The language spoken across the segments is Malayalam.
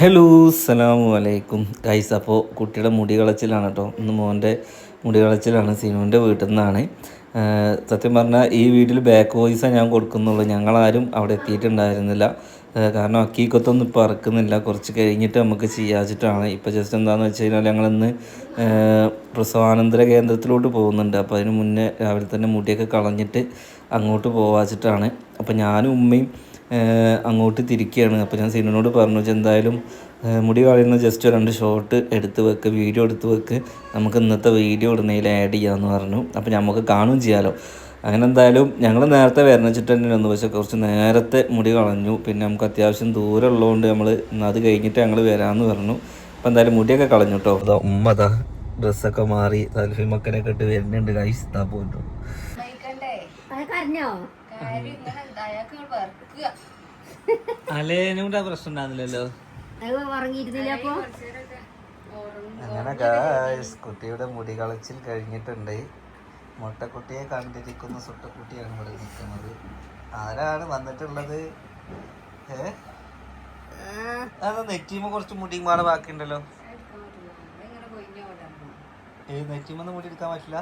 ഹലോ സലാം വലൈക്കും ഗൈസ് അപ്പോൾ കുട്ടിയുടെ മുടി കളച്ചിലാണ് കേട്ടോ ഇന്ന് മോന്റെ മുടി കളച്ചിലാണ് സിനുവിന്റെ വീട്ടിൽ നിന്നാണ്. സത്യം പറഞ്ഞാൽ ഈ വീട്ടിൽ ബാക്ക് വോയിസാണ് ഞാൻ കൊടുക്കുന്നുള്ളൂ. ഞങ്ങളാരും അവിടെ എത്തിയിട്ടുണ്ടായിരുന്നില്ല. കാരണം അക്കീക്കത്തൊന്നും ഇപ്പോൾ ഇറക്കുന്നില്ല കുറച്ച് കഴിഞ്ഞിട്ട് നമുക്ക് ചെയ്യാച്ചിട്ടാണ്. ഇപ്പോൾ ജസ്റ്റ് എന്താണെന്ന് വെച്ച് കഴിഞ്ഞാൽ ഞങ്ങളിന്ന് പ്രസവാനന്തര കേന്ദ്രത്തിലോട്ട് പോകുന്നുണ്ട്. അപ്പോൾ അതിന് മുന്നേ രാവിലെ തന്നെ മുടിയൊക്കെ കളഞ്ഞിട്ട് അങ്ങോട്ട് പോവാച്ചിട്ടാണ്. അപ്പോൾ ഞാനും ഉമ്മയും അങ്ങോട്ട് തിരിക്കുകയാണ് അപ്പോൾ ഞാൻ സിനിനോട് പറഞ്ഞു വെച്ചാൽ എന്തായാലും മുടി കളയുന്ന ജസ്റ്റ് രണ്ട് ഷോട്ട് എടുത്ത് വെക്ക് വീഡിയോ എടുത്ത് വെക്ക്. നമുക്ക് ഇന്നത്തെ വീഡിയോ ഇടുന്നതിൽ ആഡ് ചെയ്യാമെന്ന് പറഞ്ഞു. അപ്പോൾ നമുക്ക് കാണുകയും ചെയ്യാമല്ലോ അങ്ങനെ എന്തായാലും ഞങ്ങൾ നേരത്തെ വരണിച്ചിട്ട് തന്നെ വന്നു പക്ഷേ കുറച്ച് നേരത്തെ മുടി കളഞ്ഞു പിന്നെ നമുക്ക് അത്യാവശ്യം ദൂരം ഉള്ളതുകൊണ്ട് നമ്മൾ അത് കഴിഞ്ഞിട്ട് ഞങ്ങൾ വരാമെന്ന് പറഞ്ഞു. അപ്പോൾ എന്തായാലും മുടിയൊക്കെ കളഞ്ഞു കേട്ടോ അതാ ഉമ്മ അതാ ഡ്രസ്സൊക്കെ മാറി സെൽഫി മക്കനൊക്കെ ഇട്ട് വരുന്നുണ്ട്. കൈ ഇതാ പോയിട്ടു. അലേനൂടെ പ്രശ്നം ഉണ്ടാകുന്നില്ലല്ലോ അത് ഉറങ്ങിയിരുന്നില്ല അപ്പൊ? അങ്ങനെ ഗായ്സ് കുട്ടിയുടെ മുടി കളച്ചിൽ കഴിഞ്ഞിട്ടുണ്ട്. മുട്ടക്കുട്ടിയെ കണ്ടിരിക്കുന്ന സുട്ടക്കുട്ടിയാണ് ഇവിടെ നിൽക്കുന്നത്. ആരാണ് വന്നിട്ടുള്ളത്? ഏ? അതാ നെറ്റിമ കുറച്ച് മുടിയും പാടെ ബാക്കിയുണ്ടല്ലോ. ഏ നെറ്റീമൊന്നും മുടി എടുക്കാൻ പറ്റില്ല?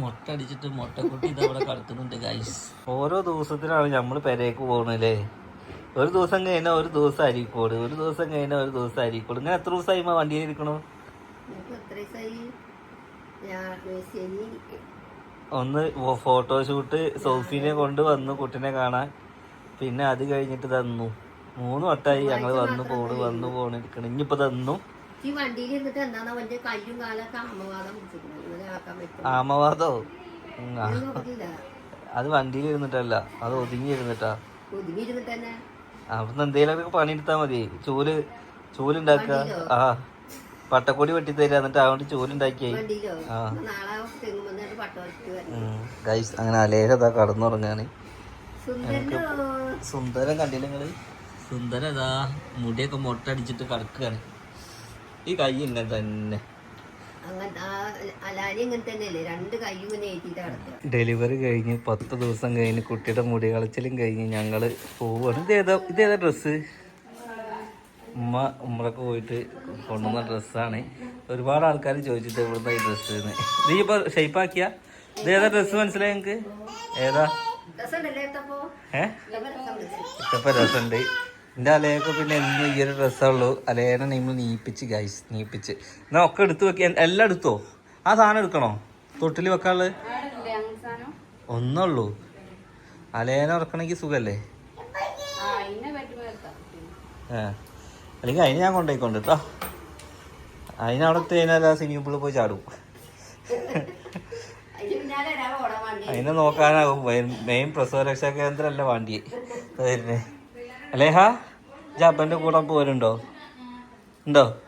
മുട്ട അടിച്ചിട്ട് മുട്ടക്കുട്ടി ഇതവിടെ അവിടെ കളിക്കുന്നുണ്ട് ഗൈസ് ഓരോ ദിവസത്തിനാണ് നമ്മൾ പെരേക്ക് പോകണല്ലേ ഒരു ദിവസം കഴിഞ്ഞാൽ ഒരു ദിവസം അരിക്കോട്. ഒരു ദിവസം കഴിഞ്ഞാൽ ഒരു ദിവസം അരിക്കോട്. ഇങ്ങനെ എത്ര ദിവസമായി വണ്ടിയിൽ ഇരിക്കണോ? ഒന്ന് ഫോട്ടോഷൂട്ട് സോഫിനെ കൊണ്ട് വന്നു കുട്ടിനെ കാണാൻ. പിന്നെ അത് കഴിഞ്ഞിട്ട് തന്നു. മൂന്ന് വട്ടമായി ഞങ്ങൾ വന്നു പോണ് വന്നു പോണിരിക്കണം ഇനിയിപ്പോ തന്നു. ഈ വണ്ടിയിൽ ഇരുന്നിട്ട് എന്താണോ അവന്റെ കയ്യും കാലൊക്കെ ആമവാദം ആമവാദോ? അത് വണ്ടിയിൽ ഇരുന്നിട്ടല്ല. അത് ഒതുങ്ങി ഇരുന്നിട്ടാ. ഒതുങ്ങി ഇരുന്നിട്ട് തന്നെ. അവിടുന്ന് എന്തേലൊക്കെ പണിയെടുത്താ മതി. ചൂൽ ചൂലുണ്ടാക്കുക ആ. പട്ടക്കൊടി വെട്ടി തരാ എന്നിട്ട് അതുകൊണ്ട് വരണം. ഗൈസ് അങ്ങനെ അലേഹതാ കടന്നുറങ്ങാണ് സുന്ദരം കണ്ടില്ല നിങ്ങൾ? സുന്ദരം ഇതാ മുടിയൊക്കെ മൊട്ടടിച്ചിട്ട് കിടക്കുകയാണ് ഈ കൈ ഇങ്ങനെ തന്നെ. ഡെലിവറി കഴിഞ്ഞ് പത്ത് ദിവസം കഴിഞ്ഞ് കുട്ടിയുടെ മുടി കളച്ചിലും കഴിഞ്ഞ് ഞങ്ങൾ പോവാണ്. ഇതേതാ ഇതേതാ ഡ്രസ്സ് ഉമ്മ ഉമ്മളൊക്കെ പോയിട്ട് കൊണ്ടുവന്ന ഡ്രസ്സാണ് ഒരുപാട് ആൾക്കാർ ചോദിച്ചിട്ട് ഇവിടുന്ന് ഈ ഡ്രസ്സ് നീ. ഇപ്പോൾ ഷെയ്പ്പാക്കിയ ഇതേതാ ഡ്രസ്സ് മനസ്സിലായി നിങ്ങൾക്ക് ഏതാ? ഏ? ഇപ്പൊ രസമുണ്ട്. എന്റെ അലയൊക്കെ പിന്നെ എന്നും ഈ ഒരു ഡ്രസ്സുള്ളൂ അലേനെ നിങ്ങൾ നീപ്പിച്ച് ഗൈസ് നീപ്പിച്ച്. എന്നാ ഒക്കെ എടുത്തു വെക്ക. എല്ലാം എടുത്തോ? ആ സാധനം എടുക്കണോ? തൊട്ടിൽ വെക്കാൾ ഒന്നുള്ളൂ. അലേന ഉറക്കണമെങ്കിൽ സുഖല്ലേ? അല്ലെങ്കിൽ അതിന് ഞാൻ കൊണ്ടുപോയിക്കൊണ്ട് കേട്ടോ അതിനവിടെ കഴിഞ്ഞാൽ ആ സ്വിമ്മിംഗ് പോയി ചാടും. അതിന് നോക്കാനാകും. മെയിൻ പ്രസവ രക്ഷാ കേന്ദ്രമല്ല വാണ്ടി വരുന്നേ. അലേഹ ജബന്റെ കൂടെ പോരുണ്ടോ? ഉണ്ടോ?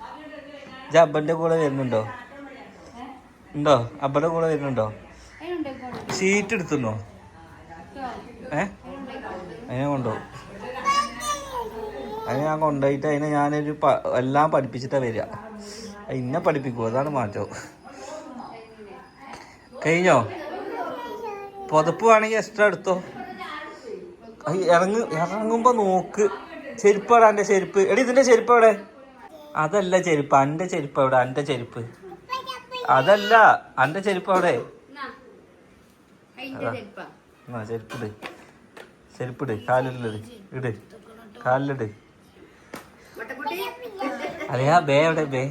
ജബന്റെ കൂടെ വരുന്നുണ്ടോ? ഉണ്ടോ? അബ്ബന്റെ കൂടെ വരുന്നുണ്ടോ? സീറ്റ് എടുത്തുണ്ടോ ഏ? അതിനെ കൊണ്ടോ? അതിനെ ഞാൻ കൊണ്ടുപോയിട്ട് അതിനെ ഞാനൊരു എല്ലാം പഠിപ്പിച്ചിട്ടാ വരിക. ഇന്നെ പഠിപ്പിക്കുമോ അതാണ് മാറ്റോ. കഴിഞ്ഞോ? പുതപ്പ് വേണമെങ്കിൽ എക്സ്ട്രാ എടുത്തോ? ഇറങ്ങ് ഇറങ്ങുമ്പോ നോക്ക്. ചെരുപ്പ് എവിടെ? എന്റെ ചെരുപ്പ്. എടി ഇതിന്റെ ചെരുപ്പ് എവിടെ? അതല്ല ചെരുപ്പ്. അന്റെ ചെരുപ്പ് എവിടെ? അന്റെ ചെരുപ്പ്. അതല്ല അന്റെ ചെരുപ്പ് എവിടെ? ആ ചെരുപ്പിട് ചെരുപ്പിട് കാലിലിട്. ഇട്. കാലിലിട്. അതെയാ ബേ എവിടെ? ബേ.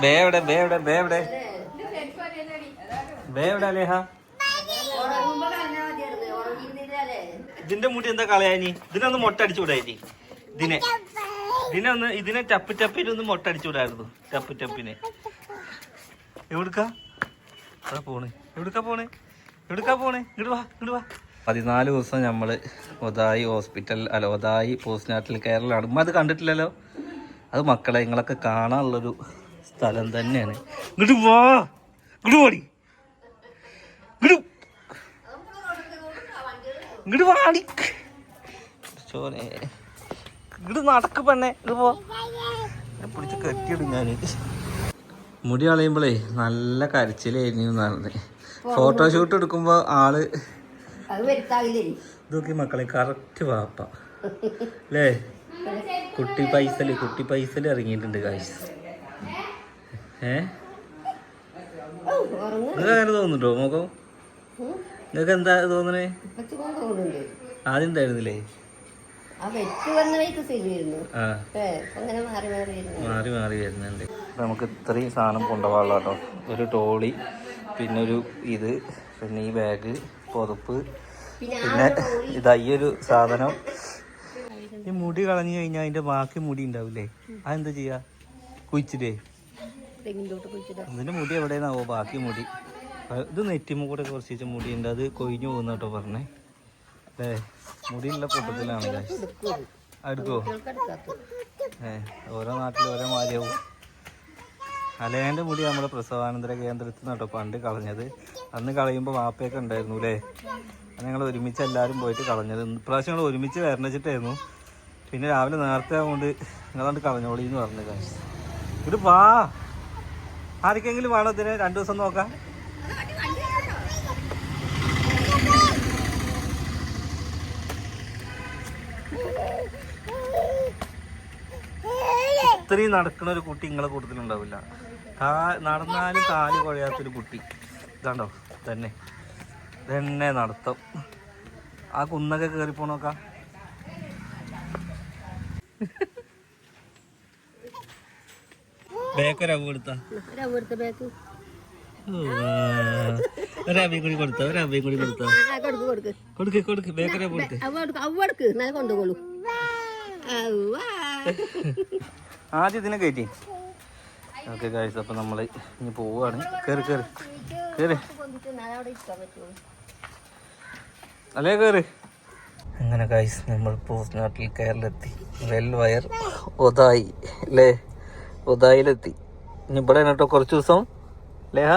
ബേ എവിടെ? ബേ എവിടെ? ബേ എവിടെ? ബേ എവിടെ അലേഹ? ഇതിന്റെ മുടി എന്താ കളയാനി? ഇതിനൊന്ന് മൊട്ട അടിച്ചുവിടായി ഇതിനെ ഇതിനെ. ഒന്ന് ഇതിനെ ടപ്പ് ടപ്പിനൊന്ന് മൊട്ട അടിച്ചുകൂടായിരുന്നു ടപ്പ് ടപ്പിനെ എവിടുക്കാ? പോണേ? എവിടുക്കാ പോണേ? എവിടുക്കാ പോണേ? ഇങ്ങോട്ട് വാ ഇങ്ങോട്ട് വാ. പതിനാല് ദിവസം നമ്മൾ ഒതായി ഹോസ്പിറ്റൽ അല്ല ഒതായി പോസ്റ്റ്നാട്ടിൽ കേരളമാണ് ഉമ്മ അത് കണ്ടിട്ടില്ലല്ലോ? അത് മക്കളെ നിങ്ങളൊക്കെ കാണാനുള്ളൊരു സ്ഥലം തന്നെയാണ്. ഇങ്ങോട്ട് വാ. ഇങ്ങോട്ട് പോടി ഇങ്ങോട്ട് ഇങ്ങോട്ട് വാടി ചോനെ ഇങ്ങോട്ട് നടക്ക് പെണ്ണെ ഇത് പോ. പിടിച്ച് കെട്ടിയിടും ഞാൻ മുടി കളയുമ്പോളേ നല്ല കരച്ചിലായിരുന്നു എന്നാണ് ഫോട്ടോഷൂട്ട് എടുക്കുമ്പോൾ ആൾ ഇതൊക്കെ മക്കളെ കറക്റ്റ് വാപ്പ. അല്ലേ കുട്ടി പൈസൽ കുട്ടി പൈസൽ ഇറങ്ങിയിട്ടുണ്ട് കാശ് ഏ? നിങ്ങൾക്ക് അങ്ങനെ തോന്നുന്നുണ്ടോ നോക്കോ നിങ്ങൾക്ക് എന്താ തോന്നണേ ആദ്യം ഉണ്ടായിരുന്നില്ലേ മാറി മാറി വരുന്നു മാറി മാറി വരുന്നുണ്ട്. നമുക്ക് ഇത്രയും സാധനം കൊണ്ടുപോകാനുള്ള കേട്ടോ ഒരു ടോളി പിന്നെ ഒരു ഇത് പിന്നെ ഈ ബാഗ് പുതപ്പ് പിന്നെ ഇതാ ഈ ഒരു സാധനം. ഈ മുടി കളഞ്ഞു കഴിഞ്ഞാൽ അതിന്റെ ബാക്കി മുടി ഉണ്ടാവില്ലേ? അതെന്താ ചെയ്യാ? കുഴിച്ചിട്ടേ ഇതിന്റെ മുടി എവിടെയെന്നാവോ? ബാക്കി മുടി. ഇത് നെറ്റിമ കൂടെ കുറച്ച് മുടിയുണ്ട്. അത് കൊഴിഞ്ഞു പോകുന്ന കേട്ടോ പറഞ്ഞേ. അല്ലേ മുടിയുള്ള കൂട്ടത്തിലാണല്ലേ അടുക്കോ ഏ ഓരോ നാട്ടിലും ഓരോ മാലിയാവും അലേന്റെ മുടി നമ്മുടെ പ്രസവാനന്തര കേന്ദ്രത്തിൽ നിന്ന് കേട്ടോ പണ്ട് കളഞ്ഞത്. അന്ന് കളയുമ്പോൾ വാപ്പയൊക്കെ ഉണ്ടായിരുന്നു അല്ലേ? ഞങ്ങൾ ഒരുമിച്ച് എല്ലാവരും പോയിട്ട് കളഞ്ഞത്. ഇപ്രാവശ്യം ഞങ്ങൾ ഒരുമിച്ച് വരണച്ചിട്ടായിരുന്നു പിന്നെ രാവിലെ നേരത്തെ ആവുകൊണ്ട് നിങ്ങളാണ്ട് കളഞ്ഞോളി എന്ന് പറഞ്ഞു ഇത് വാ. ആർക്കെങ്കിലും വേണം ഇതിന്? രണ്ടു ദിവസം നോക്കാം. ഇത്രയും നടക്കുന്ന ഒരു കുട്ടി നിങ്ങളെ കൂട്ടത്തിലുണ്ടാവില്ല കാ നടന്നാലും കാൽ കുഴയാത്തൊരു കുട്ടി. ഇതാണ്ടോ? തന്നെ. തന്നെ നടത്തം. ആ കുന്നൊക്കെ കയറി പോണോക്കാം ബേക്കൊരവ് കൊടുത്ത? ഒരവിടുത്തെ ബാക്ക് ഒരവയും കൂടി കൊടുത്ത? ഒരവയും കൂടി കൊടുത്ത? ആ കൊടുക്ക് കൊടുക്ക്. കൊടുക്ക് കൊടുക്ക്. ബേക്കൊരവ് ആദ്യം ഇതിനെ കയറ്റി. ഓക്കെ കാഴ്ച അപ്പം നമ്മൾ ഇനി പോവുകയാണ് കയറി കയറി കയറി അല്ലേ കയറി അങ്ങനെ ഗായ്സ് നമ്മൾ പോസ്റ്റ് നാട്ടിൽ കയറിലെത്തി വെൽ വയർ ഒതായി അല്ലേ ഒതായിലെത്തി ഇനി ഇവിടെ കേട്ടോ കുറച്ച് ദിവസം. ലേഹ?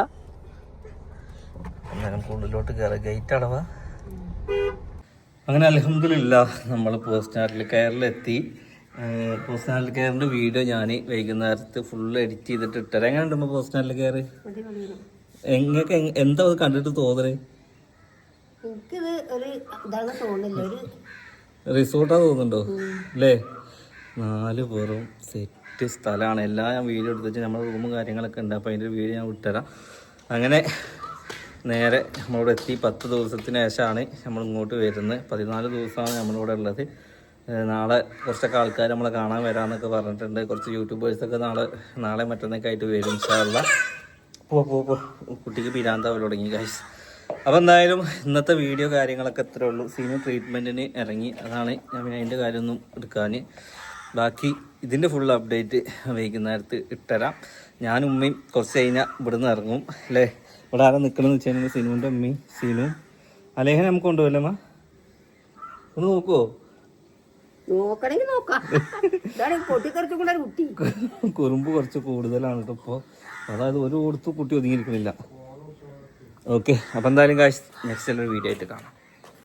അന്നേരം കൂടുതലോട്ട് കയറി ഗേറ്റ് അടവാ. അങ്ങനെ അലഹമില്ല നമ്മൾ പോസ്റ്റ് നാട്ടിൽ കയറിലെത്തി പോസ്റ്റ് കെയറിന്റെ കയറിന്റെ വീഡിയോ ഞാൻ വൈകുന്നേരത്ത് ഫുള്ള് എഡിറ്റ് ചെയ്തിട്ട് ഇട്ടത്. എങ്ങനെ ഉണ്ട് പേഴ്സണൽ കെയർ എങ്ങനെ എന്താ അത് കണ്ടിട്ട് തോന്നുന്നത് റിസോർട്ടാ തോന്നുന്നുണ്ടോ? അല്ലേ നാല് പേറും സെറ്റ് സ്ഥലമാണ് എല്ലാം ഞാൻ വീഡിയോ എടുത്തിട്ട് നമ്മുടെ റൂമും കാര്യങ്ങളൊക്കെ ഉണ്ട്. അപ്പോൾ അതിന്റെ വീഡിയോ ഞാൻ വിട്ടുതരാം അങ്ങനെ നേരെ നമ്മളിവിടെ എത്തി. പത്ത് ദിവസത്തിന് ശേഷമാണ് നമ്മൾ ഇങ്ങോട്ട് വരുന്നത്. പതിനാല് ദിവസമാണ് നമ്മളിവിടെ ഉള്ളത്. നാളെ കുറച്ചൊക്കെ ആൾക്കാർ നമ്മളെ കാണാൻ വരാമെന്നൊക്കെ പറഞ്ഞിട്ടുണ്ട്. കുറച്ച് യൂട്യൂബേഴ്സൊക്കെ നാളെ നാളെ മറ്റന്നൊക്കെ ആയിട്ട് വരും ഇൻഷാല്ല പോ പോ പോ. കുട്ടിക്ക് പിരാന്താവൽ തുടങ്ങി ഗൈസ് അപ്പോൾ എന്തായാലും ഇന്നത്തെ വീഡിയോ കാര്യങ്ങളൊക്കെ ഇത്രേ ഉള്ളൂ. സീനിയർ ട്രീറ്റ്മെന്റിന് ഇറങ്ങി. അതാണ് ഞാൻ പിന്നെ അതിന്റെ കാര്യമൊന്നും എടുക്കാൻ ബാക്കി ഇതിന്റെ ഫുൾ അപ്ഡേറ്റ് വൈകുന്നേരത്ത് ഇട്ടുതരാം ഞാനും ഉമ്മയും കുറച്ച് കഴിഞ്ഞാൽ ഇവിടുന്ന് ഇറങ്ങും അല്ലേ? ഇവിടെ ആരാ നിൽക്കണമെന്ന് വെച്ച് കഴിഞ്ഞാൽ സിനുവിന്റെ ഉമ്മയും സീനും അലേഹനെ നമുക്ക് കൊണ്ടുപോകല്ലേ അമ്മ ഒന്ന് നോക്കുമോ നോക്കണമെങ്കിൽ നോക്കാം. ഇതാണ് പൊട്ടിത്തെറിച്ചുകൊണ്ട ഒരു കുട്ടി. കുറുമ്പ് കുറച്ച് കൂടുതലാണ് കേട്ടോ ഇപ്പോൾ അതായത് ഒരു കൊടുത്ത് കുട്ടി ഒതുങ്ങിയിരിക്കുന്നില്ല. ഓക്കെ അപ്പം എന്തായാലും കാശ് നെക്സ്റ്റ് ഒരു വീഡിയോ ആയിട്ട് കാണാം.